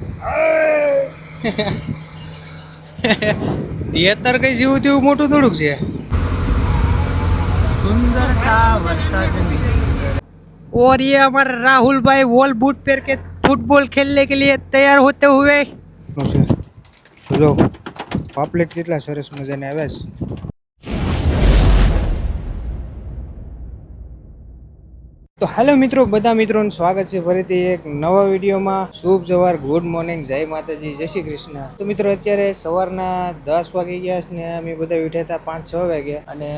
તેતર કઈ જેવું તેવું મોટું થોડુંક છે સુંદરતા વરસાદની और ये हमारे राहुल भाई वॉल बूट पहन के फुटबॉल खेलने के लिए तैयार होते हुए જો પાપલેટ કેટલા સરસ મજાને આવ્યા છે તો હેલો મિત્રો, બધા મિત્રોનું સ્વાગત છે ફરીથી એક નવા વિડીયોમાં. શુભ સવાર, ગુડ મોર્નિંગ, જય માતાજી, જય શ્રી કૃષ્ણ. તો મિત્રો, અત્યારે સવારના દસ વાગી ગયા છે ને અમે બધા ઉઠ્યા હતા પાંચ છ વાગ્યા અને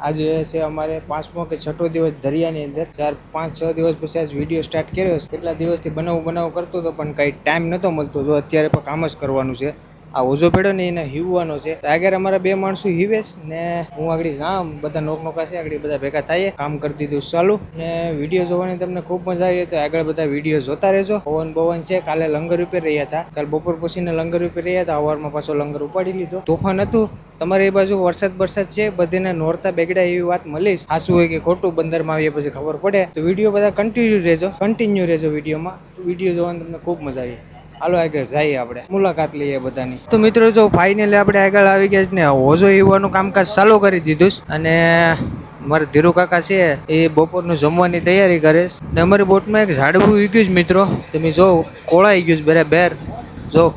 આજે છે અમારે પાંચમો કે છઠ્ઠો દિવસ દરિયાની અંદર. ચાર, પાંચ, છ દિવસ પછી આજ વીડિયો સ્ટાર્ટ કર્યો છે. કેટલા દિવસથી બનાવું બનાવ કરતો હતો, પણ કંઈ ટાઈમ નહોતો મળતો. તો અત્યારે પણ કામ જ કરવાનું છે. આ ઓઝો પેડો ને એને હીવવાનો છે. આગળ અમારા બે માણસો હીવેશ ને હું આગળ જામ, બધા નોક નોકા છે, આગળ બધા ભેગા થાય કામ કરી દીધું ચાલુ. ને વીડિયો જોવાની તમને ખૂબ મજા આવી તો આગળ બધા વીડિયો જોતા રહેજો. પવન પવન છે, કાલે લંગર ઉપર રહ્યા હતા. કાલે બપોર પછીને લંગર ઉપર રહ્યા હતા અવારમાં પાછો લંગર ઉપાડી લીધો. તોફાન હતું. તમારે એ બાજુ વરસાદ વરસાદ છે, બધીને નોરતા બેગડા એવી વાત મળીશ. સાચું હોય કે ખોટું, બંદરમાં આવીએ પછી ખબર પડે. તો વીડિયો બધા કન્ટિન્યુ રહેજો કન્ટિન્યુ રહેજો વિડીયોમાં. વીડિયો જોવાની તમને ખૂબ મજા આવી. હાલો, આગળ જઈએ આપણે. મુલાકાત લઈએ બધાની. તો મિત્રો, જો ફાઇનલી આપણે આગળ આવી ગયા છે ને હોજો એવાનું કામકાજ ચાલુ કરી દીધું છે. અને મારા ધીરુ કાકા છે, એ બપોરનું જમવાની તૈયારી કરે છે. ને અમારી બોટમાં એક ઝાડવું ઉગ્યું છે, મિત્રો. તમે જો, કોળાઈ ગયું છે, બરાબર. જો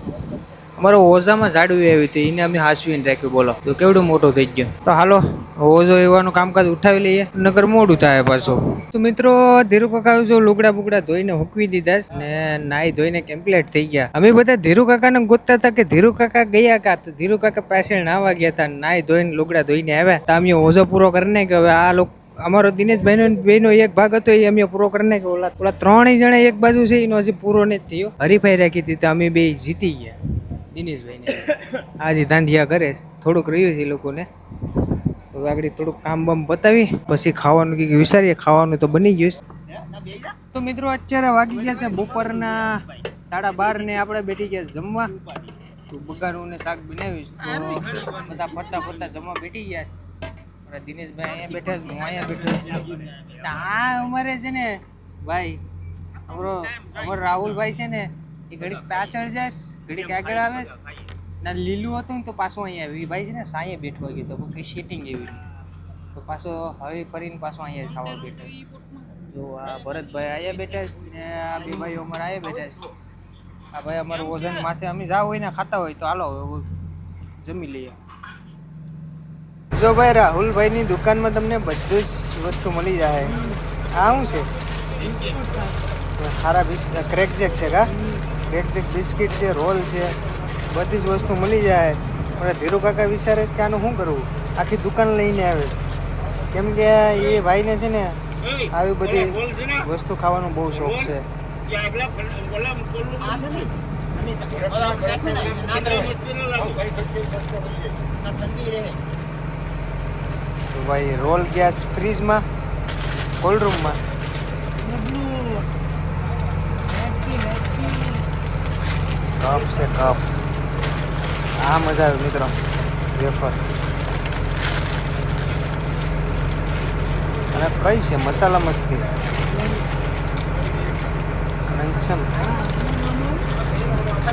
અમારો ઓઝામાં ઝાડવી આવી હતી, એને અમે હાસવીને રાખ્યું, બોલો. તો કેવડું મોટો થઈ ગયો? તો હાલો, ઓઝો એવાનું કામકાજ ઉઠાવી લઈએ નગર મોડું થાય પાછું. તો મિત્રો ધીરુ કાકા જો લુગડા બુગડા ધોઈને હુકવી દીધા ને નાઈ ધોઈને કમ્પ્લીટ થઈ ગયા. અમે બધા ધીરુ કાકાને ગોતતા હતા કે ધીરુ કાકા ગયા કા? તો ધીરુ કાકા પાછળ નાવા ગયા હતા, નાઈ ધોઈને લુગડા ધોઈને આવ્યા. તો અમે ઓઝો પૂરો કરીને કે હવે આ લોકો, અમારો દિનેશભાઈનો બેનો એક ભાગ હતો, એ અમે પૂરો કરીને કે ઓલા ઓલા ત્રણેય જણા એક બાજુ છે, એનો હજી પૂરો નથી થયો. હરીફાઈ રાખી હતી, તો અમે બે જીતી ગયા. દિનેશભાઈને. આજે ધાંધિયા કરે થોડુંક રહ્યું છે એ લોકોને. હવે આગળ થોડુંક કામ બામ બતાવી પછી ખાવાનું કંઈક વિચારીએ, ખાવાનું તો બની ગયું છે. તો મિત્રો, અત્યારે વાગી ગયા છે બપોરના સાડા બાર ને આપણે બેઠી ગયા જમવા. તો બગારું ને શાક બનાવ્યું છે. તો બધા ફરતા ફરતા જમવા બેઠી ગયા છે. દિનેશભાઈ અહીંયા બેઠા છે, હું અહીંયા બેઠો છું. આ અમારે છે ને, ભાઈ, અમારો અમારો રાહુલભાઈ છે ને એ ઘડીક પાછળ જાય ઘડીક આગળ આવે. ના લીલું હતું ને તો પાછું અહીંયા આવ્યું એ ભાઈ છે ને સાંયે બેઠો ગયો તો કંઈ સેટિંગ એવી તો પાછો હવે ફરીને પાછો અહીંયા ખાવા બેઠો. જો આ ભરતભાઈ અહીંયા બેઠા છે ને આ બે ભાઈઓ અમારા અહીંયા બેઠા છે. આ ભાઈ અમારું વજન માથે અમે જાવ હોય ને ખાતા હોય તો હાલો હવે જમી લઈએ. જો ભાઈ રાહુલભાઈની દુકાનમાં તમને બધું જ વસ્તુ મળી જાય. આ શું છે? ખારા બિસ્કિટ ક્રેક જેક છે કા? જેક બિસ્કિટ છે રોલ છે બધી જ વસ્તુ મળી જાય. પણ ધીરુ કાકા વિચારે છે કે આનું શું કરવું? આખી દુકાન લઈને આવે. કેમ કે એ ભાઈને છે ને આવી બધી વસ્તુ ખાવાનો બહુ શોખ છે. ભાઈ રોલ ગેસ ફ્રીજમાં કોલ્ડ રૂમમાં કપ છે કપ. આ મજા આવે મિત્રો. વેફર. અને કઈ છે? મસાલા મસ્તી.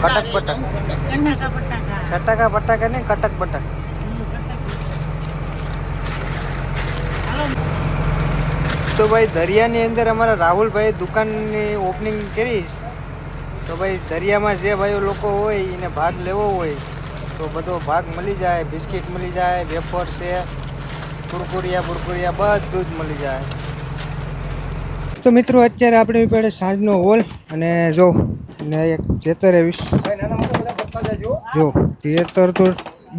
કટક બટક. છટાકા પટાકા ને કટક બટક. તો ભાઈ દરિયાની અંદર અમારા રાહુલભાઈ દુકાનની ઓપનિંગ કરી. તો ભાઈ દરિયામાં જે ભાઈઓ લોકો હોય એને ભાગ લેવો હોય તો બધો ભાગ મળી જાય બિસ્કિટ મળી જાય વેફર છે કુરકુરિયા બુરકુરિયા બધું જ મળી જાય. તો મિત્રો અત્યારે આપણે પડે સાંજનો હોલ અને જો ને એક ખેતર આવીશ જો ખેતર તો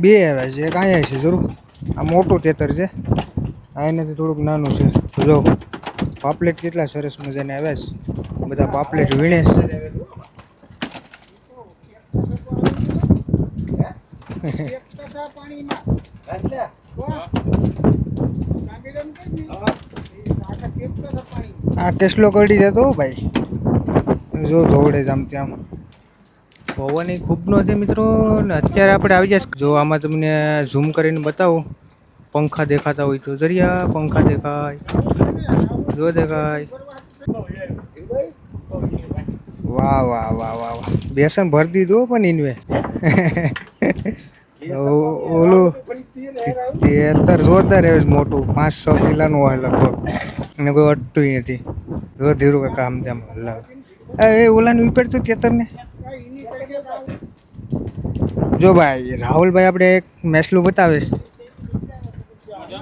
બે આવ્યા છે એક અહીંયા છે જરૂર. આ મોટું ખેતર છે. આ એનાથી થોડુંક નાનું છે. તો જો પાપલેટ કેટલા સરસ મજાને આવ્યા છે. બધા પાપલેટ વીણે છે. આ કેસલો કરડી જતો ભાઈ? જો ધોવડે જ આમ. ત્યાં પવન એ ખૂબનો છે મિત્રો ને અત્યારે આપણે આવી જશે જો આમાં તમને ઝૂમ કરીને બતાવું. પંખા દેખાતા હોય તો જરિયા પંખા દેખાય. જો દેખાય. વાહ વાહ વાહ વાહ વાહ. બેસન ભરી દીધું પણ ઇનવે ઓલું તેતર જોરદાર એવું છે મોટું. પાંચ છ કિલાનું હોય લગભગ. અને કોઈ અટતું નથી. જો ધીરું કાકા આમ તેમ હલાવે. એ ઓલાને વિપેડ તો તેતર ને જો ભાઈ રાહુલભાઈ આપણે એક મેસલું બતાવીશ.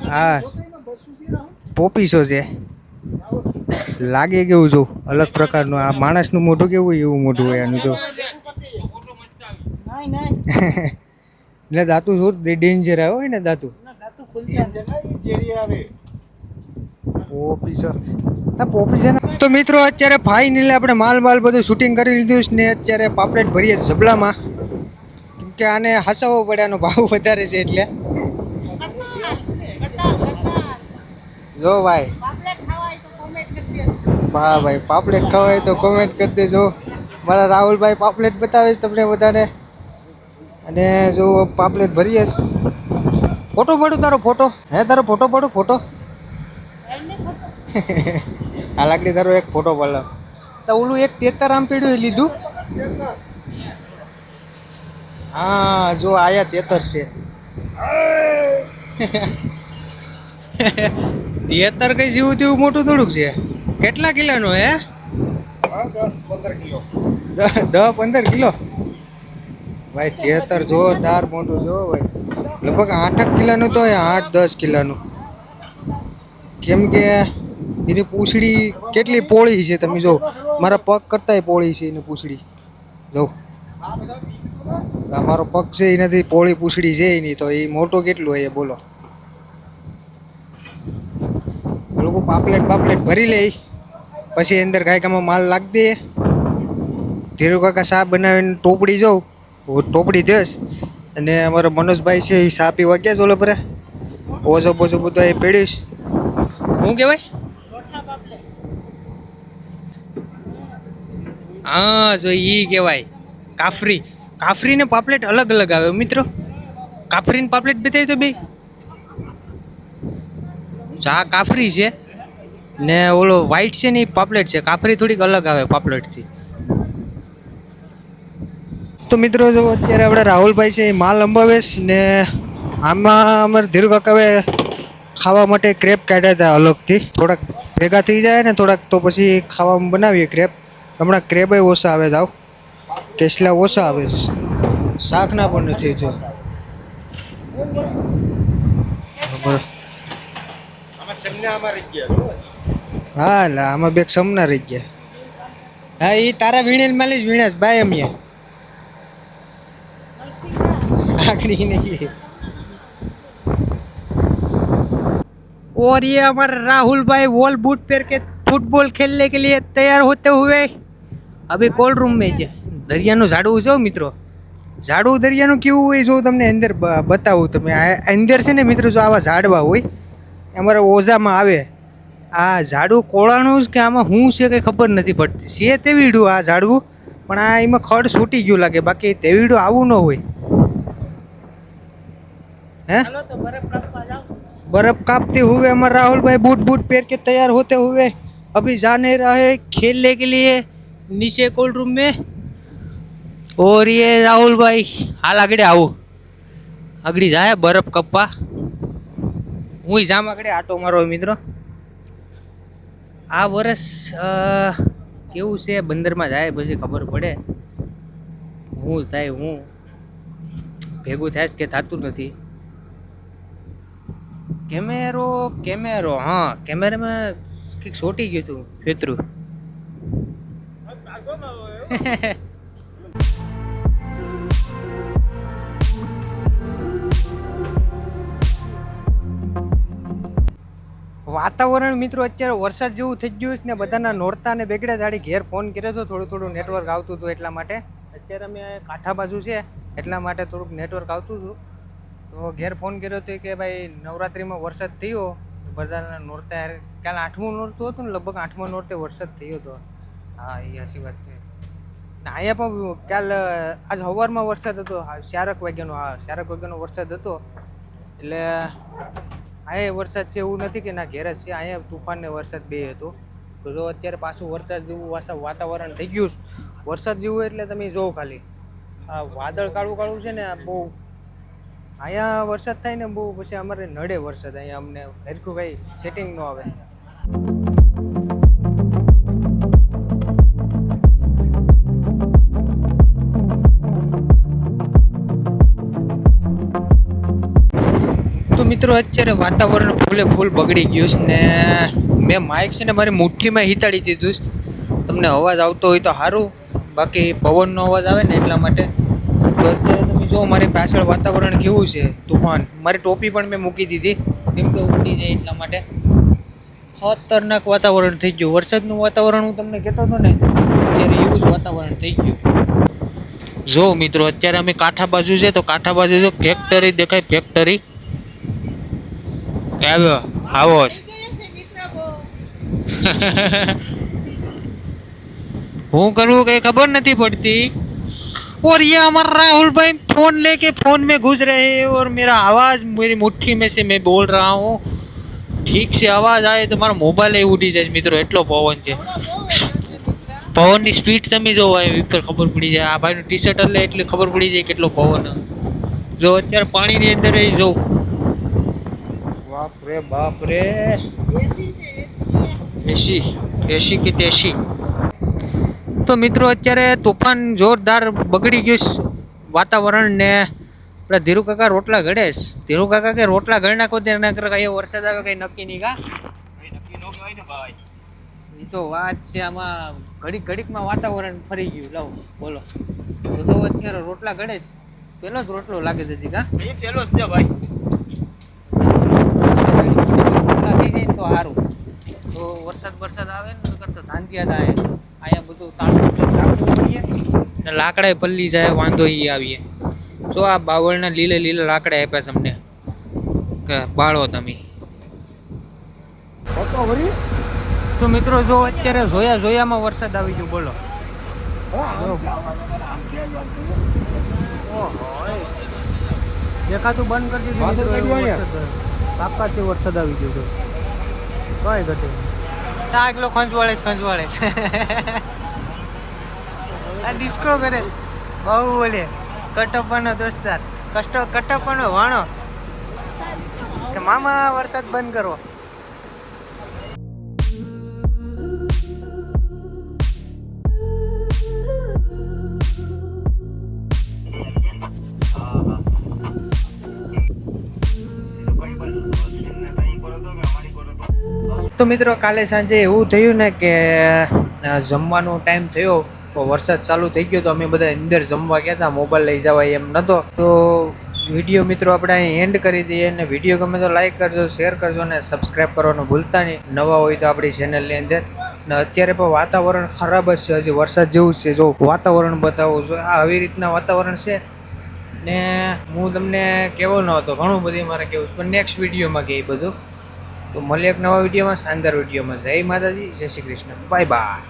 હા. પોપીસો છે લાગે કેવું જો અલગ પ્રકારનું. આ માણસનું મોઢું કેવું હોય એવું મોઢું હોય એનું જો. એટલે દાંતુ શું? ડેન્જર આવ્યો હોય ને દાંતુ? પોપીસો આ પોપીસો ને- તો મિત્રો અત્યારે ફાઇનલી આપણે માલ માલ બધું શૂટિંગ કરી લીધું છે ને અત્યારે પાપલેટ ભરીએ ઝબલામાં. કેમ કે આને હસાવો પડે આનો ભાવ વધારે છે એટલે. જો ભાઈ. હા ભાઈ પાપલેટ ખવાય તો કોમેન્ટ કરી દેજો. મારા રાહુલભાઈ પાપલેટ બતાવે છે તમને બધાને. અને જો પાપલેટ ભરીએ છે. ફોટો પાડું તારો ફોટો. હે તારો ફોટો પડો ફોટો? આ લાકડી તારો એક ફોટો પાડો. તો ઓલું એક તેતર આમ પીડ્યું એ લીધું? હા જો આયા તેતર છે. તેતર કઈ જેવું તેવું મોટું થોડુંક છે? કેટલા કિલોનું હે? દસ પંદર કિલો. દસ પંદર કિલો? ભાઈ, તેતર જોરદાર મોટું જો ભાઈ. લગભગ આઠ કિલોનું તો આઠ દસ કિલોનું. કેમ કે એની પૂંછડી કેટલી પોળી છે તમે જો. મારા પગ કરતાંય પોળી છે એની પૂછડી. જો. મારો પગ છે, એનાથી પોળી પૂછડી છે એની, તો એ મોટો કેટલું હોય એ બોલો. લોકો પાપલેટ પાપલેટ ભરી લે. પછી અંદર ગાયકામાં માલ લાગ દે. ધીરુ કાકા શા બનાવીને ટોપડી જોઉં ટોપડી દેશ અને અમારો મનોજભાઈ છે એ સાપી પીવા ગયા છે ઓલો પરે. ઓજો બોજો બધો એ પીડીશ. શું કહેવાય? હા, જો એ કહેવાય. કાફરી. કાફરી ને પાપલેટ અલગ અલગ આવે મિત્રો. કાફરી ને પાપલેટ બતાવી તો બે. આ કાફરી છે ને ઓલો વ્હાઈટ છે ને એ પાપલેટ છે. કાફરી થોડીક અલગ આવે પાપલેટથી. તો મિત્રો જો અત્યારે આપણે રાહુલભાઈ છે એ માલ અંબાવે ને આમાં અમારે ધીરુ કાકાએ ખાવા માટે ક્રેપ કાઢ્યા હતા અલગથી. થોડાક ભેગા થઈ જાય ને થોડાક તો પછી ખાવામાં બનાવીએ ક્રેપ હમણાં ક્રેબય ઓછા આવે જાવ કેસલા ઓછા આવે છે. શાકના પણ નથી જો. હા એટલે આમાં બે સમના રહી ગયા. હા એ તારા વીણે માલી જ વીણે બાય અમીએ आखिरी नहीं और ये हमारे राहुल भाई वॉल बूट पहन के फुटबॉल खेलने के लिए तैयार होते हुए अभी कोल्ड रूम में છે દરિયાનું ઝાડવું જો મિત્રો ઝાડવું દરિયાનું કેવું હોય જો તમને અંદર બ- બતાવું તમે આ અંદર છે ને મિત્રો જો આવા ઝાડવા હોય અમારા ઓઝામાં આવે આ ઝાડવું કોળાનું જ કે આમાં શું છે કંઈ ખબર નથી પડતી છે તેવીડું આ ઝાડવું પણ આ એમાં ખડ છૂટી ગયું લાગે બાકી તેવીડું આવું ન હોય हैं बर्फ काटते हुए हमारे राहुल भाई बूट बूट पहन के तैयार होते हुए अभी जाने रहे खेलने के लिए नीचे कोल्ड रूम में और ये राहुल भाई हाल આગળ આવું આગળ જાય બરફ કપવા હું જામ આગળ આટો મારો મિત્રો આ વર્ષ અ, કેવું છે બંદરમાં જાય પછી ખબર પડે હું થાય હું ભેગું થાય છે કે થતું નથી કેમેરો કેમેરો, હા, કેમેરામાં કંઈક સોટી ગયું હતું ફેતરું વાતાવરણ મિત્રો, અત્યારે વરસાદ જેવું થઈ ગયું છે ને બધાના નોરતા ને બેગડા જાડી ઘેર ફોન કર્યો હતો થોડું થોડું નેટવર્ક આવતું હતું એટલા માટે. અત્યારે અમે કાંઠા બાજુ છે, એટલા માટે થોડુંક નેટવર્ક આવતું હતું. તો ઘેર ફોન કર્યો હતો કે ભાઈ નવરાત્રિમાં વરસાદ થયો. બધાના નોરતા કાલ આઠમું નોરતું હતું ને લગભગ આઠમા નોરતે વરસાદ થયો હતો હા એ હસી વાત છે. અહીંયા પણ કાલ આજ સવારમાં વરસાદ હતો. હા, ચારક વાગ્યાનો હા ચારક વાગ્યાનો વરસાદ હતો. એટલે અહીંયા વરસાદ છે એવું નથી કે ના ઘેર જ છે. અહીંયા તુફાન ને વરસાદ બે હતો. તો જો અત્યારે પાછું વરસાદ જેવું વાસા વાતાવરણ થઈ ગયું વરસાદ જેવું એટલે તમે જોવો ખાલી. આ વાદળ કાળું કાળું છે ને બહુ અહીંયા વરસાદ થાય ને બહુ, પછી અમારે નડે વરસાદ. અહીંયા અમને હરખું કઈ સેટિંગ ન આવે. તો મિત્રો, અત્યારે વાતાવરણ ફૂલે ફૂલ બગડી ગયું છે ને મેં માઇક છે ને મારી મુઠ્ઠીમાં હિતાડી દીધું છે. તમને અવાજ આવતો હોય તો સારું. બાકી પવનનો અવાજ આવે ને એટલા માટે. તો જો મારી પાછળ વાતાવરણ કેવું છે તુફાન, મારી ટોપી પણ મેં મૂકી દીધી. કેમ કે ઉડી જાય એટલા માટે. ખતરનાક વાતાવરણ થઈ ગયું. વરસાદનું વાતાવરણ હું તમને કહેતો હતો ને, અત્યારે એવું જ વાતાવરણ થઈ ગયું. જો મિત્રો, અત્યારે અમે કાંઠા બાજુ છે, તો કાંઠા બાજુ જો ફેક્ટરી દેખાય ફેક્ટરી આવ્યો આવો હું કરવું કઈ ખબર નથી પડती और ये हमारा राहुल भाई फोन लेके फोन में घुस रहे हैं और मेरा आवाज मेरी मुट्ठी में से मैं बोल रहा हूँ ઠીક છે અવાજ આવે તો મારો મોબાઈલ ઉડી જાય છે મિત્રો એટલો પવન છે પવનની સ્પીડ તમે જો ઉપર ખબર પડી જાય આ ભાઈનું ટી શર્ટ એટલે એટલે ખબર પડી જાય કેટલો પવન જો અત્યારે પાણીની અંદર એ જો બાપ રે બાપ રે એસી એસી કે તેસી તો મિત્રો અત્યારે તોફાન જોરદાર બગડી ગયું છે વાતાવરણ ને આપણા ધીરુ કાકા રોટલા ઘડે છે. ધીરુ કાકા કે રોટલા ઘડી નાખો તે એના કરે કઈ વરસાદ આવે કઈ નક્કી નહીં કા? નક્કી ન કહેવાય ને ભાઈ. એ તો વાત છે આમાં ઘડીક ઘડીકમાં વાતાવરણ ફરી ગયું. લાવ બોલો. તો તો અત્યારે રોટલા ઘડે છે. પેલો જ રોટલો લાગે છે જી કા રોટલા થઈ જાય તો સારું. તો વરસાદ વરસાદ આવે ને તો કરતા ધાંધિયા થાય. અહીંયા બધું રાખવું ને લાકડાએ પલ્લી જાય વાંધો એ આવીએ જો આ બાવળના લીલે લીલે લાકડા આપ્યા તમને કે બાળો તમે. તો મિત્રો જો અત્યારે જોયા જોયામાં વરસાદ આવી ગયો બોલો. દેખાતું બંધ કરી દીધું અહીંયા? વરસાદ આવી. ગયો કઈ ઘટે આ એકલો ખંજવાળે છે ખંજવાળે છે. આ ડિસ્કો કરે. બહુ બોલે. કટપ્પાનો દોસ્તાર. કષ્ટ, કટપ્પાનો વાણો. કે મામા વરસાદ બંધ કરો. તો મિત્રો કાલે સાંજે એવું થયું ને કે જમવાનો ટાઈમ થયો, તો વરસાદ ચાલુ થઈ ગયો, તો અમે બધા અંદર જમવા ગયા હતા મોબાઈલ લઈ જવાય એમ નહોતો તો વીડિયો મિત્રો આપણે અહીં એન્ડ કરી દઈએ અને વીડિયો ગમે તો લાઈક કરજો શેર કરજો અને સબસ્ક્રાઈબ કરવાનું ભૂલતા નહીં. નવા હોય તો આપણી ચેનલની અંદર. ને અત્યારે પણ વાતાવરણ ખરાબ જ છે, હજી વરસાદ જેવું છે. જો વાતાવરણ બતાવો, જો આ આવી રીતના વાતાવરણ છે ને હું તમને કહેવો ન હતો, ઘણું બધું મારે કહેવું છે. પણ નેક્સ્ટ વિડીયોમાં કહે બધું. તો મળીએ એક નવા વિડીયોમાં શાનદાર વિડીયોમાં. જય માતાજી જય શ્રી કૃષ્ણ. Bye bye